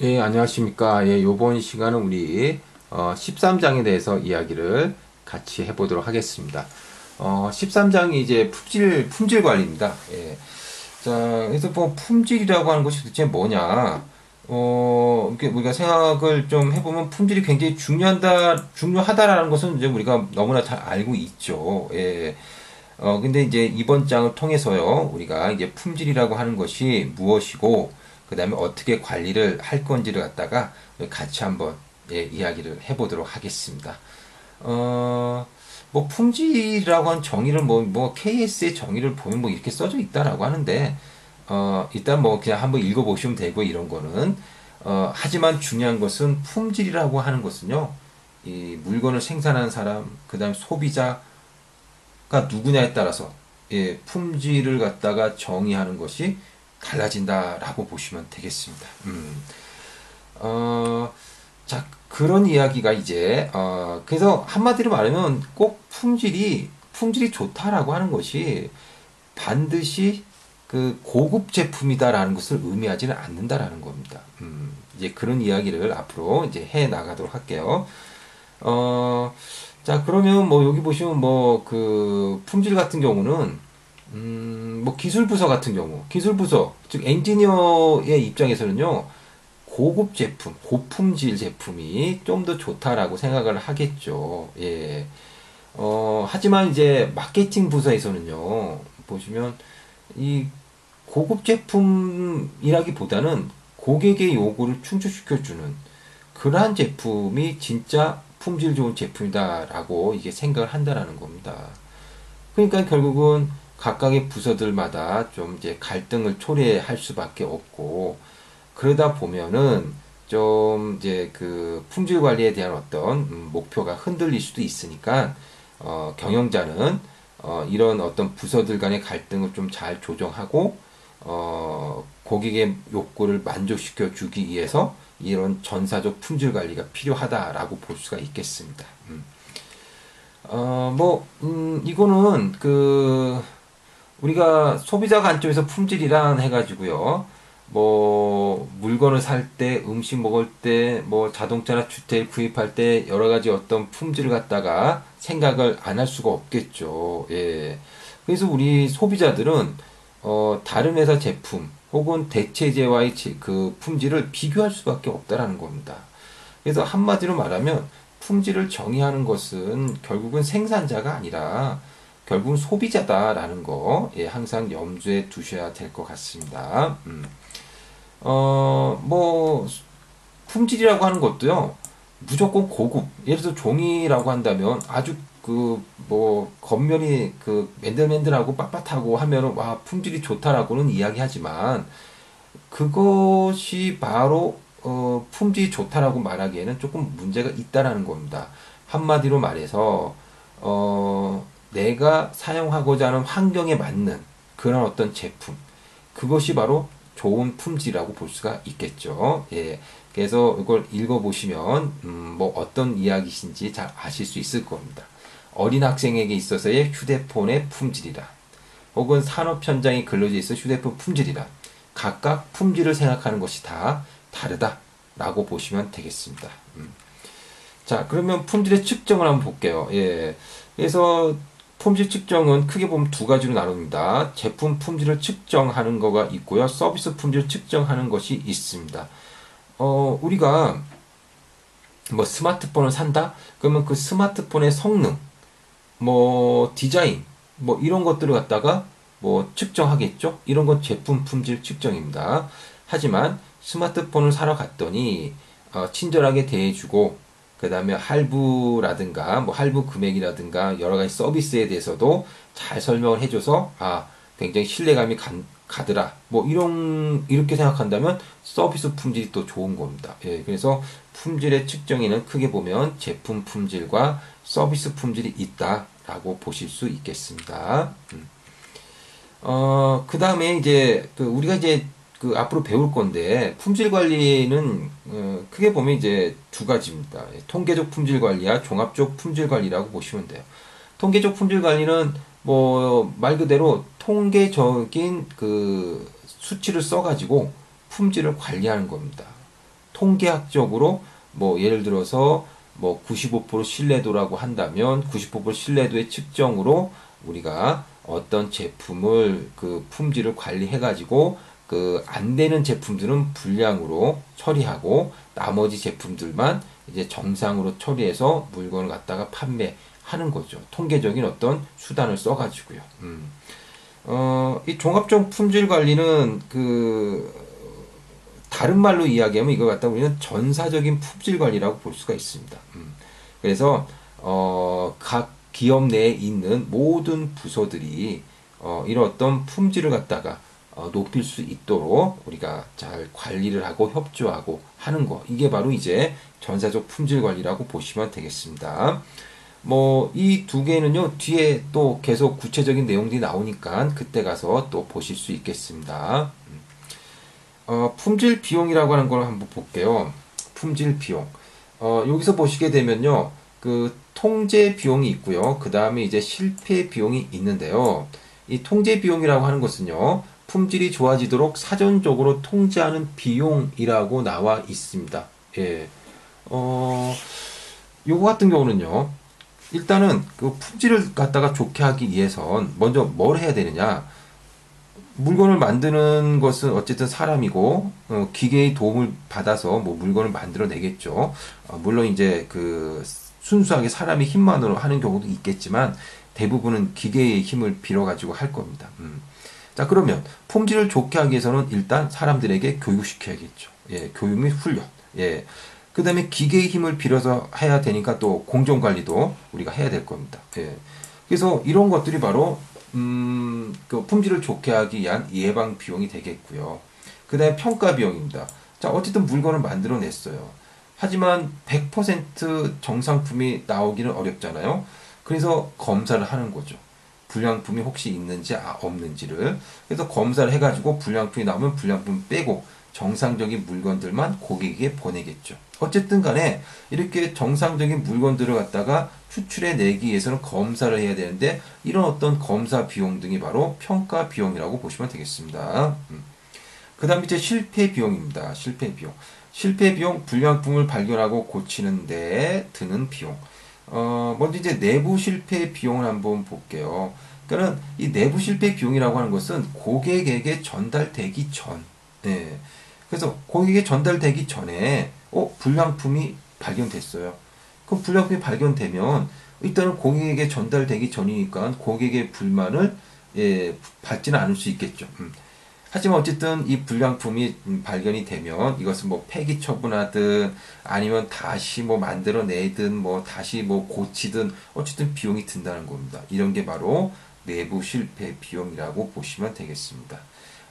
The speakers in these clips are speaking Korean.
예, 안녕하십니까. 예, 요번 시간은 우리 어, 13장에 대해서 이야기를 같이 해보도록 하겠습니다. 어, 13장이 이제 품질, 품질 관리입니다. 예. 자, 그래서 뭐 품질이라고 하는 것이 도대체 뭐냐. 어, 이렇게 우리가 생각을 좀 해보면 품질이 굉장히 중요하다, 중요하다라는 것은 이제 우리가 너무나 잘 알고 있죠. 예. 어, 근데 이제 이번 장을 통해서요, 우리가 이제 품질이라고 하는 것이 무엇이고, 그 다음에 어떻게 관리를 할 건지를 갖다가 같이 한번 예, 이야기를 해보도록 하겠습니다. 어, 뭐 품질이라고 한 정의를 뭐, 뭐 KS의 정의를 보면 뭐 이렇게 써져 있다라고 하는데, 어, 일단 뭐 그냥 한번 읽어보시면 되고 이런 거는, 어, 하지만 중요한 것은 품질이라고 하는 것은요, 이 물건을 생산하는 사람, 그 다음 소비자가 누구냐에 따라서, 예, 품질을 갖다가 정의하는 것이 달라진다라고 보시면 되겠습니다. 음. 어, 자, 그런 이야기가 이제, 어, 그래서 한마디로 말하면 꼭 품질이, 품질이 좋다라고 하는 것이 반드시 그 고급 제품이다라는 것을 의미하지는 않는다라는 겁니다. 음, 이제 그런 이야기를 앞으로 이제 해 나가도록 할게요. 어, 자, 그러면 뭐 여기 보시면 뭐 그 품질 같은 경우는 음, 뭐 기술 부서 같은 경우, 기술 부서, 즉 엔지니어의 입장에서는요, 고급 제품, 고품질 제품이 좀 더 좋다라고 생각을 하겠죠. 예. 어, 하지만 이제 마케팅 부서에서는요, 보시면 이 고급 제품이라기보다는 고객의 요구를 충족시켜주는 그러한 제품이 진짜 품질 좋은 제품이다라고 이게 생각을 한다라는 겁니다. 그러니까 결국은 각각의 부서들마다 좀 이제 갈등을 초래할 수밖에 없고 그러다 보면은 좀 이제 그 품질 관리에 대한 어떤 음, 목표가 흔들릴 수도 있으니까 어 경영자는 어 이런 어떤 부서들 간의 갈등을 좀 잘 조정하고 어 고객의 욕구를 만족시켜 주기 위해서 이런 전사적 품질 관리가 필요하다라고 볼 수가 있겠습니다. 음. 어, 뭐, 음, 이거는 그, 우리가 소비자 관점에서 품질이란 해가지고요. 뭐 물건을 살 때, 음식 먹을 때, 뭐 자동차나 주택 구입할 때 여러 가지 어떤 품질을 갖다가 생각을 안 할 수가 없겠죠. 예. 그래서 우리 소비자들은 어 다른 회사 제품 혹은 대체제와의 그 품질을 비교할 수밖에 없다라는 겁니다. 그래서 한마디로 말하면 품질을 정의하는 것은 결국은 생산자가 아니라 결국은 소비자다라는 거 예, 항상 염두에 두셔야 될 것 같습니다. 음. 어, 뭐 품질이라고 하는 것도요. 무조건 고급. 예를 들어 종이라고 한다면 아주 그 뭐 겉면이 그 맨들맨들하고 빳빳하고 하면은 와 품질이 좋다라고는 이야기하지만 그것이 바로 어 품질이 좋다라고 말하기에는 조금 문제가 있다라는 겁니다. 한마디로 말해서 어 내가 사용하고자 하는 환경에 맞는 그런 어떤 제품. 그것이 바로 좋은 품질이라고 볼 수가 있겠죠. 예. 그래서 이걸 읽어보시면, 음, 뭐 어떤 이야기신지 잘 아실 수 있을 겁니다. 어린 학생에게 있어서의 휴대폰의 품질이라. 혹은 산업 현장에 근로져 있어 휴대폰 품질이라. 각각 품질을 생각하는 것이 다 다르다라고 보시면 되겠습니다. 음. 자, 그러면 품질의 측정을 한번 볼게요. 예. 그래서 품질 측정은 크게 보면 두 가지로 나눕니다. 제품 품질을 측정하는 거가 있고요. 서비스 품질을 측정하는 것이 있습니다. 어, 우리가 뭐 스마트폰을 산다? 그러면 그 스마트폰의 성능, 뭐 디자인, 뭐 이런 것들을 갖다가 뭐 측정하겠죠? 이런 건 제품 품질 측정입니다. 하지만 스마트폰을 사러 갔더니 어, 친절하게 대해주고 그 다음에 할부라든가 뭐 할부 금액이라든가 여러 가지 서비스에 대해서도 잘 설명을 해줘서 아 굉장히 신뢰감이 가, 가더라 뭐 이런 이렇게 생각한다면 서비스 품질이 또 좋은 겁니다. 예, 그래서 품질의 측정에는 크게 보면 제품 품질과 서비스 품질이 있다 라고 보실 수 있겠습니다. 음. 어, 그 다음에 이제 그 우리가 이제 그 앞으로 배울 건데 품질 관리는 어, 크게 보면 이제 두 가지입니다. 통계적 품질 관리와 종합적 품질 관리라고 보시면 돼요. 통계적 품질 관리는 뭐 말 그대로 통계적인 그 수치를 써가지고 품질을 관리하는 겁니다. 통계학적으로 뭐 예를 들어서 뭐 95% 신뢰도라고 한다면 95% 신뢰도의 측정으로 우리가 어떤 제품을 그 품질을 관리해 가지고 그 안 되는 제품들은 불량으로 처리하고 나머지 제품들만 이제 정상으로 처리해서 물건을 갖다가 판매하는 거죠. 통계적인 어떤 수단을 써 가지고요. 음. 어, 이 종합적 품질 관리는 그 다른 말로 이야기하면 이걸 갖다 우리는 전사적인 품질 관리라고 볼 수가 있습니다. 음. 그래서 어, 각 기업 내에 있는 모든 부서들이 어, 이런 어떤 품질을 갖다가 어, 높일 수 있도록 우리가 잘 관리를 하고 협조하고 하는 거 이게 바로 이제 전사적 품질 관리라고 보시면 되겠습니다. 뭐 이 두 개는요 뒤에 또 계속 구체적인 내용들이 나오니까 그때 가서 또 보실 수 있겠습니다. 음. 어, 품질 비용이라고 하는 걸 한번 볼게요. 품질 비용. 어, 여기서 보시게 되면요. 그 통제 비용이 있고요. 그 다음에 이제 실패 비용이 있는데요. 이 통제 비용이라고 하는 것은요. 품질이 좋아지도록 사전적으로 통제하는 비용이라고 나와 있습니다. 예. 어, 요거 같은 경우는요. 일단은 그 품질을 갖다가 좋게 하기 위해선 먼저 뭘 해야 되느냐? 물건을 만드는 것은 어쨌든 사람이고 어, 기계의 도움을 받아서 뭐 물건을 만들어내겠죠. 어, 물론 이제 그 순수하게 사람의 힘만으로 하는 경우도 있겠지만 대부분은 기계의 힘을 빌어 가지고 할 겁니다. 음. 자 그러면 품질을 좋게 하기 위해서는 일단 사람들에게 교육시켜야겠죠. 예, 교육 및 훈련. 예. 그 다음에 기계의 힘을 빌어서 해야 되니까 또 공정 관리도 우리가 해야 될 겁니다. 예. 그래서 이런 것들이 바로 음, 그 품질을 좋게 하기 위한 예방 비용이 되겠고요. 그 다음에 평가 비용입니다. 자, 어쨌든 물건을 만들어냈어요. 하지만 100% 정상품이 나오기는 어렵잖아요. 그래서 검사를 하는 거죠. 불량품이 혹시 있는지 아, 없는지를. 그래서 검사를 해가지고 불량품이 나오면 불량품 빼고 정상적인 물건들만 고객에게 보내겠죠. 어쨌든 간에 이렇게 정상적인 물건들을 갖다가 추출해 내기 위해서는 검사를 해야 되는데 이런 어떤 검사 비용 등이 바로 평가 비용이라고 보시면 되겠습니다. 음. 그 다음 이제 실패 비용입니다. 실패 비용. 실패 비용, 불량품을 발견하고 고치는데 드는 비용. 어, 먼저 이제 내부 실패 비용을 한번 볼게요. 그러니까 이 내부 실패 비용이라고 하는 것은 고객에게 전달되기 전, 네. 그래서 고객에게 전달되기 전에, 어, 불량품이 발견됐어요. 그럼 불량품이 발견되면 일단은 고객에게 전달되기 전이니까 고객의 불만을 예, 받지는 않을 수 있겠죠. 음. 하지만 어쨌든 이 불량품이 음, 발견이 되면 이것을 뭐 폐기 처분하든 아니면 다시 뭐 만들어내든 뭐 다시 뭐 고치든 어쨌든 비용이 든다는 겁니다. 이런 게 바로 내부 실패 비용이라고 보시면 되겠습니다.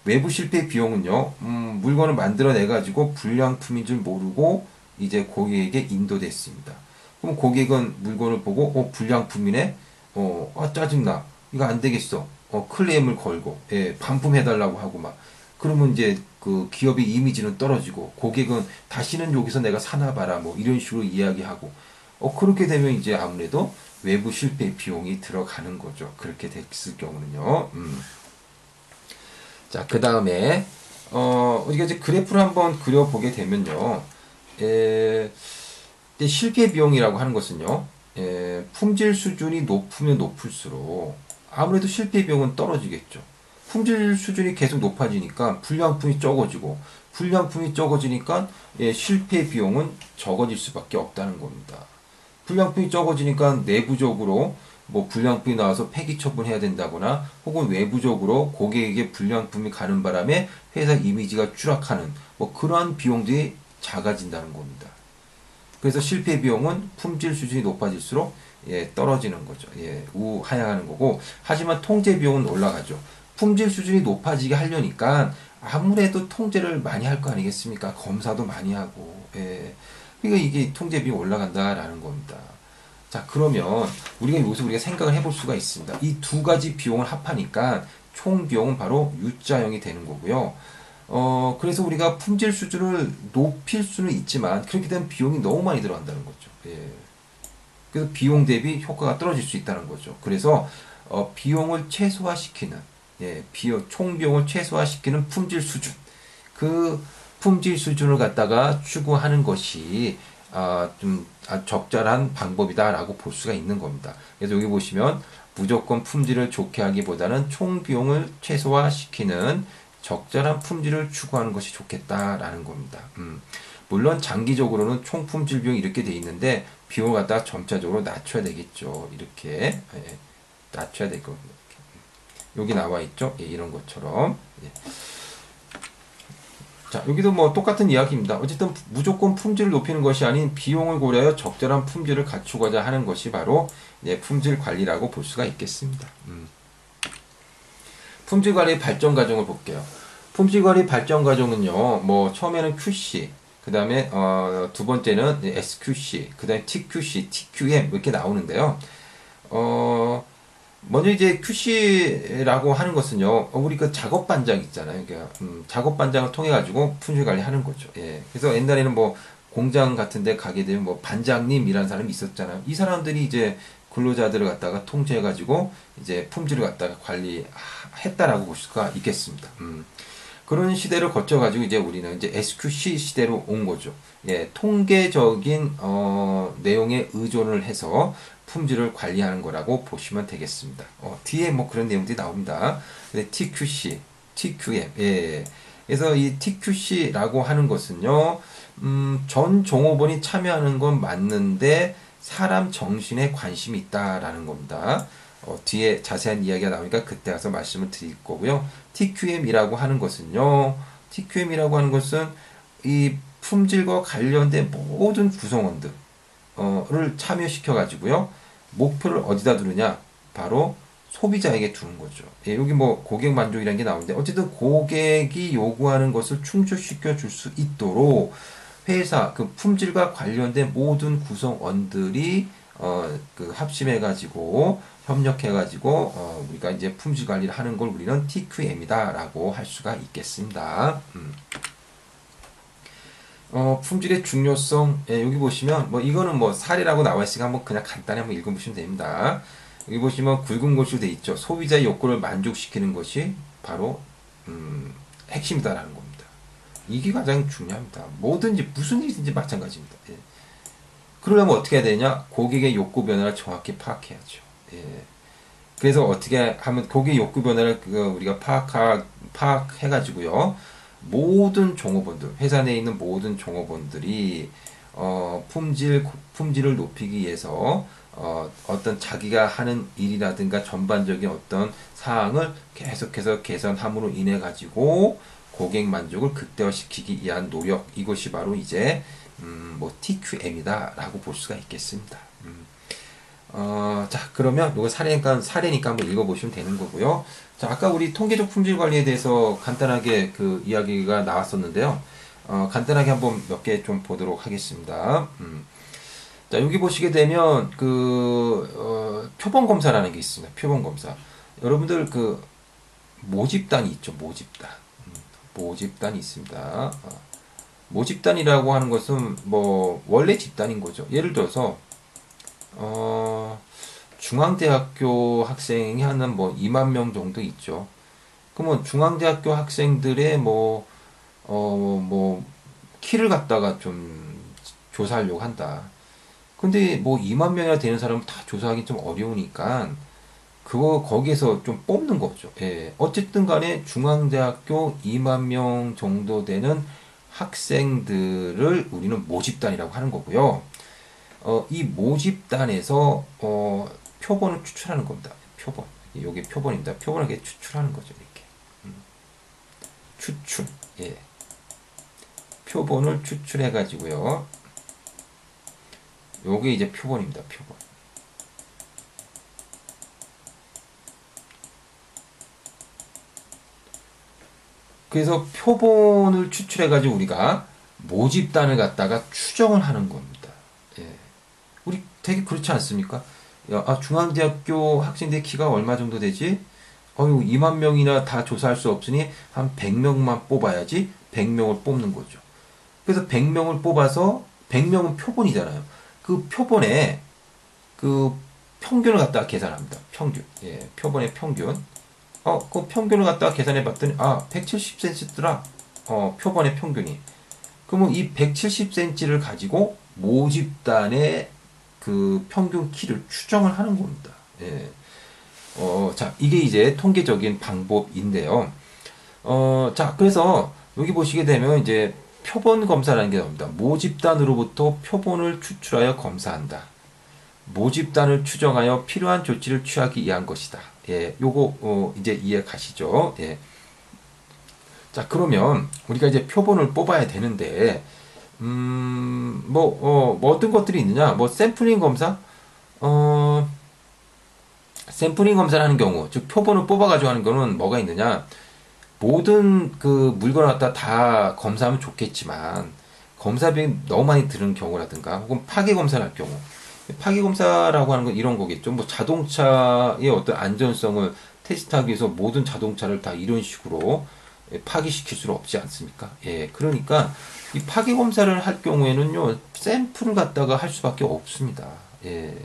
외부 실패 비용은요, 음, 물건을 만들어내 가지고 불량품인 줄 모르고 이제 고객에게 인도됐습니다. 그럼 고객은 물건을 보고 어 불량품이네, 어 아, 짜증나, 이거 안 되겠어, 어 클레임을 걸고 예, 반품해달라고 하고 막 그러면 이제 그 기업의 이미지는 떨어지고 고객은 다시는 여기서 내가 사나 봐라 뭐 이런 식으로 이야기하고 어 그렇게 되면 이제 아무래도 외부 실패 비용이 들어가는 거죠. 그렇게 됐을 경우는요. 음. 자, 그 다음에, 어, 우리가 이제 그래프를 한번 그려보게 되면요. 에, 실패 비용이라고 하는 것은요. 에, 품질 수준이 높으면 높을수록 아무래도 실패 비용은 떨어지겠죠. 품질 수준이 계속 높아지니까 불량품이 적어지고 불량품이 적어지니까 예, 실패 비용은 적어질 수밖에 없다는 겁니다. 불량품이 적어지니까 내부적으로 뭐 불량품이 나와서 폐기 처분해야 된다거나 혹은 외부적으로 고객에게 불량품이 가는 바람에 회사 이미지가 추락하는 뭐 그러한 비용들이 작아진다는 겁니다. 그래서 실패 비용은 품질 수준이 높아질수록 예, 떨어지는 거죠. 예, 우하향하는 거고 하지만 통제 비용은 올라가죠. 품질 수준이 높아지게 하려니까 아무래도 통제를 많이 할 거 아니겠습니까? 검사도 많이 하고 예. 그러니까 이게 통제 비용 올라간다라는 겁니다. 자, 그러면 우리가 여기서 우리가 생각을 해볼 수가 있습니다. 이 두 가지 비용을 합하니까 총 비용은 바로 U자형이 되는 거고요. 어, 그래서 우리가 품질 수준을 높일 수는 있지만 그렇게 되면 비용이 너무 많이 들어간다는 거죠. 예. 그래서 비용 대비 효과가 떨어질 수 있다는 거죠. 그래서 어, 비용을 최소화시키는 예, 비용 총 비용을 최소화시키는 품질 수준 그 품질 수준을 갖다가 추구하는 것이 아, 좀 아, 적절한 방법이다라고 볼 수가 있는 겁니다. 그래서 여기 보시면 무조건 품질을 좋게 하기보다는 총 비용을 최소화시키는 적절한 품질을 추구하는 것이 좋겠다라는 겁니다. 음. 물론 장기적으로는 총 품질 비용이 이렇게 돼 있는데 비용을 갖다가 점차적으로 낮춰야 되겠죠. 이렇게 예, 낮춰야 될 겁니다. 여기 나와 있죠. 예, 이런 것처럼. 예. 자, 여기도 뭐 똑같은 이야기입니다. 어쨌든 무조건 품질을 높이는 것이 아닌 비용을 고려하여 적절한 품질을 갖추고자 하는 것이 바로 예, 품질 관리라고 볼 수가 있겠습니다. 음. 품질 관리 발전 과정을 볼게요. 품질 관리 발전 과정은요, 뭐 처음에는 QC, 그 다음에 어, 두 번째는 SQC, 그 다음에 TQC, TQM 이렇게 나오는데요. 어, 먼저 이제 QC라고 하는 것은요, 어, 우리 그 작업 반장 있잖아요. 그러니까 음, 작업 반장을 통해 가지고 품질 관리하는 거죠. 예. 그래서 옛날에는 뭐 공장 같은데 가게 되면 뭐 반장님이라는 사람이 있었잖아요. 이 사람들이 이제 근로자들을 갖다가 통제해 가지고 이제 품질을 갖다가 관리했다라고 볼 수가 있겠습니다. 음. 그런 시대를 거쳐 가지고 이제 우리는 이제 SQC 시대로 온 거죠. 예, 통계적인 어, 내용에 의존을 해서 품질을 관리하는 거라고 보시면 되겠습니다. 어, 뒤에 뭐 그런 내용들이 나옵니다. 근데 TQC, TQM, 예. 그래서 이 TQC라고 하는 것은요, 음, 전 종업원이 참여하는 건 맞는데 사람 정신에 관심이 있다라는 겁니다. 어, 뒤에 자세한 이야기가 나오니까 그때 가서 말씀을 드릴 거고요. TQM이라고 하는 것은요, TQM이라고 하는 것은 이 품질과 관련된 모든 구성원들을 참여시켜 가지고요. 목표를 어디다 두느냐? 바로 소비자에게 두는 거죠. 예, 여기 뭐 고객 만족이라는 게 나오는데 어쨌든 고객이 요구하는 것을 충족시켜 줄 수 있도록 회사 그 품질과 관련된 모든 구성원들이 어, 그 합심해 가지고 협력해 가지고 어, 우리가 이제 품질 관리를 하는 걸 우리는 TQM이다라고 할 수가 있겠습니다. 음. 어, 품질의 중요성, 예, 여기 보시면, 뭐, 이거는 뭐, 사례라고 나와 있으니까 한번 그냥 간단히 한번 읽어보시면 됩니다. 여기 보시면 굵은 곳으로 돼 있죠. 소비자의 욕구를 만족시키는 것이 바로, 음, 핵심이다라는 겁니다. 이게 가장 중요합니다. 뭐든지, 무슨 일이든지 마찬가지입니다. 예. 그러려면 어떻게 해야 되냐? 고객의 욕구 변화를 정확히 파악해야죠. 예. 그래서 어떻게 하면 고객 욕구 변화를 그 우리가 파악하, 파악해가지고요. 모든 종업원들, 회사 내에 있는 모든 종업원들이 어, 품질, 품질을 높이기 위해서 어, 어떤 자기가 하는 일이라든가 전반적인 어떤 사항을 계속해서 개선함으로 인해 가지고 고객 만족을 극대화시키기 위한 노력 이것이 바로 이제 음, 뭐 TQM이다라고 볼 수가 있겠습니다. 음. 어, 자 그러면 이거 사례니까 사례니까 한번 읽어보시면 되는 거고요. 자, 아까 우리 통계적 품질 관리에 대해서 간단하게 그 이야기가 나왔었는데요. 어, 간단하게 한번 몇 개 좀 보도록 하겠습니다. 음. 자, 여기 보시게 되면 그 어, 표본 검사라는 게 있습니다. 표본 검사. 여러분들 그 모집단이 있죠. 모집단. 음, 모집단이 있습니다. 어, 모집단이라고 하는 것은 뭐 원래 집단인 거죠. 예를 들어서 어 중앙대학교 학생이 하는 뭐 2만 명 정도 있죠. 그러면 중앙대학교 학생들의 뭐, 어, 뭐, 키를 갖다가 좀 조사하려고 한다. 근데 뭐 2만 명이나 되는 사람은 다 조사하기 좀 어려우니까, 그거 거기에서 좀 뽑는 거죠. 예. 어쨌든 간에 중앙대학교 2만 명 정도 되는 학생들을 우리는 모집단이라고 하는 거고요. 어, 이 모집단에서 어, 표본을 추출하는 겁니다. 표본. 이게 표본입니다. 표본을 이렇게 추출하는 거죠. 이렇게. 음. 추출. 예. 표본을 추출해 가지고요. 요게 이제 표본입니다. 표본. 그래서 표본을 추출해 가지고 우리가 모집단을 갖다가 추정을 하는 겁니다. 되게 그렇지 않습니까? 야, 아, 중앙대학교 학생들 키가 얼마 정도 되지? 어유 2만 명이나 다 조사할 수 없으니 한 100명만 뽑아야지 100명을 뽑는 거죠. 그래서 100명을 뽑아서 100명은 표본이잖아요. 그 표본에 그 평균을 갖다가 계산합니다. 평균. 예, 표본의 평균. 어, 그 평균을 갖다가 계산해 봤더니 아, 170cm더라. 어, 표본의 평균이. 그러면 이 170cm를 가지고 모집단의 그 평균 키를 추정을 하는 겁니다. 예. 어, 자, 이게 이제 통계적인 방법인데요. 어, 자, 그래서 여기 보시게 되면 이제 표본 검사라는 게 나옵니다. 모집단으로부터 표본을 추출하여 검사한다. 모집단을 추정하여 필요한 조치를 취하기 위한 것이다. 예, 요거 어, 이제 이해 가시죠? 예. 자, 그러면 우리가 이제 표본을 뽑아야 되는데 음, 뭐, 어, 뭐 어떤 것들이 있느냐? 뭐 샘플링 검사? 어, 샘플링 검사를 하는 경우, 즉 표본을 뽑아가지고 하는 거는 뭐가 있느냐? 모든 그 물건을 갖다 다 검사하면 좋겠지만 검사 비용이 너무 많이 드는 경우라든가 혹은 파괴 검사를 할 경우 파괴 검사라고 하는 건 이런 거겠죠. 뭐 자동차의 어떤 안전성을 테스트하기 위해서 모든 자동차를 다 이런 식으로 파괴시킬 수는 없지 않습니까? 예, 그러니까 이 파괴 검사를 할 경우에는요 샘플을 갖다가 할 수밖에 없습니다. 예.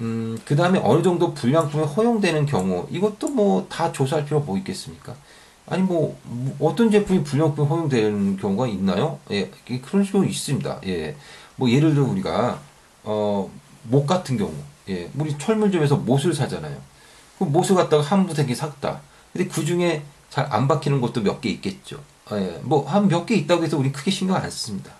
음, 그 다음에 어느 정도 불량품이 허용되는 경우, 이것도 뭐 다 조사할 필요가 뭐 있겠습니까? 아니, 뭐, 뭐 어떤 제품이 불량품이 허용되는 경우가 있나요? 예, 그런 식으로 있습니다. 예. 뭐, 예를 들어 우리가, 어, 못 같은 경우, 예, 우리 철물점에서 못을 사잖아요. 그 못을 갖다가 한 부대기 샀다. 근데 그 중에 잘 안 박히는 것도 몇 개 있겠죠. 예, 뭐, 한 몇 개 있다고 해서 우리 크게 신경 안 씁니다.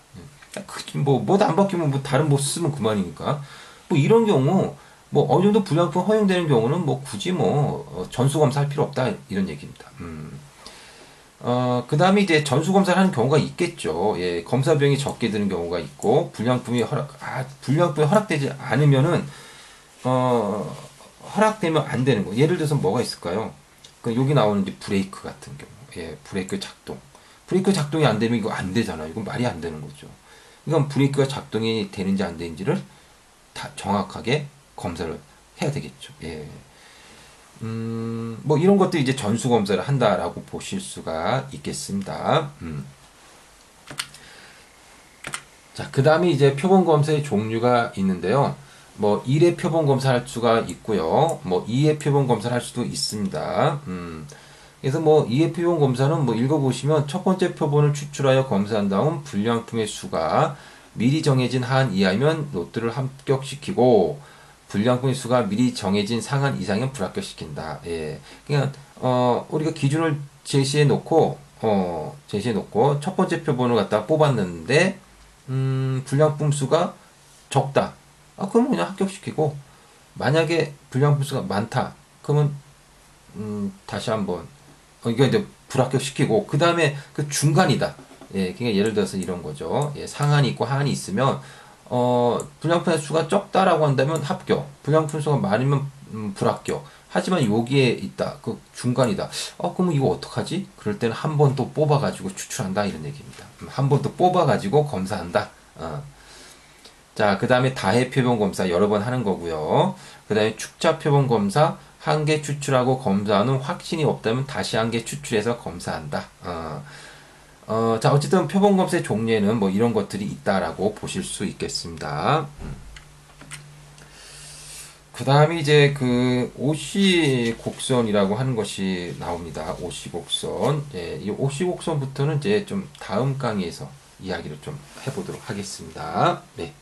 예. 그, 뭐, 뭐도 안 바뀌면 뭐 다른 못 쓰면 그만이니까. 뭐 이런 경우, 뭐 어느 정도 불량품 허용되는 경우는 뭐 굳이 뭐 어, 전수 검사 할 필요 없다 이런 얘기입니다. 음. 어, 그 다음에 이제 전수검사를 하는 경우가 있겠죠. 예, 검사 비용이 적게 드는 경우가 있고, 불량품이 허락, 아, 불량품이 허락되지 않으면은, 어, 허락되면 안 되는 거. 예를 들어서 뭐가 있을까요? 그, 여기 나오는 이제 브레이크 같은 경우. 예, 브레이크 작동. 브레이크 작동이 안 되면 이거 안 되잖아요. 이건 말이 안 되는 거죠. 이건 브레이크가 작동이 되는지 안 되는지를 다 정확하게 검사를 해야 되겠죠. 예. 음, 뭐 이런 것도 이제 전수 검사를 한다라고 보실 수가 있겠습니다. 음. 자, 그 다음에 이제 표본 검사의 종류가 있는데요. 뭐 1회 표본 검사할 수가 있고요. 뭐 2회 표본 검사를 할 수도 있습니다. 음. 그래서 뭐 2회 표본 검사는 뭐 읽어보시면 첫 번째 표본을 추출하여 검사한 다음 불량품의 수가 미리 정해진 한 이하면 로트를 합격시키고 불량품의 수가 미리 정해진 상한 이상은 불합격시킨다. 예. 그냥 어 우리가 기준을 제시해 놓고 어 제시해 놓고 첫 번째 표본을 갖다 뽑았는데 음 불량품 수가 적다. 아 그러면 그냥 합격시키고 만약에 불량품 수가 많다. 그러면 음 다시 한 번 어, 이거 이제 불합격시키고 그 다음에 그 중간이다. 예, 그러니까 예를 들어서 이런 거죠. 예, 상한이 있고 하한이 있으면 어, 불량품의 수가 적다라고 한다면 합격, 불량품 수가 많으면 음, 불합격. 하지만 여기에 있다, 그 중간이다. 어, 그러면 이거 어떡하지? 그럴 때는 한 번 또 뽑아가지고 추출한다 이런 얘기입니다. 음, 한번 또 뽑아가지고 검사한다. 어. 자, 그 다음에 다해 표본 검사 여러 번 하는 거고요. 그 다음에 축자 표본 검사 한 개 추출하고 검사하는 확신이 없다면 다시 한 개 추출해서 검사한다. 어. 어, 자, 어쨌든 표본 검사의 종류에는 뭐 이런 것들이 있다라고 보실 수 있겠습니다. 그 다음에 이제 그 오시 곡선이라고 하는 것이 나옵니다. 오시 곡선. 예, 이 오시 곡선부터는 이제 좀 다음 강의에서 이야기를 좀 해보도록 하겠습니다. 네.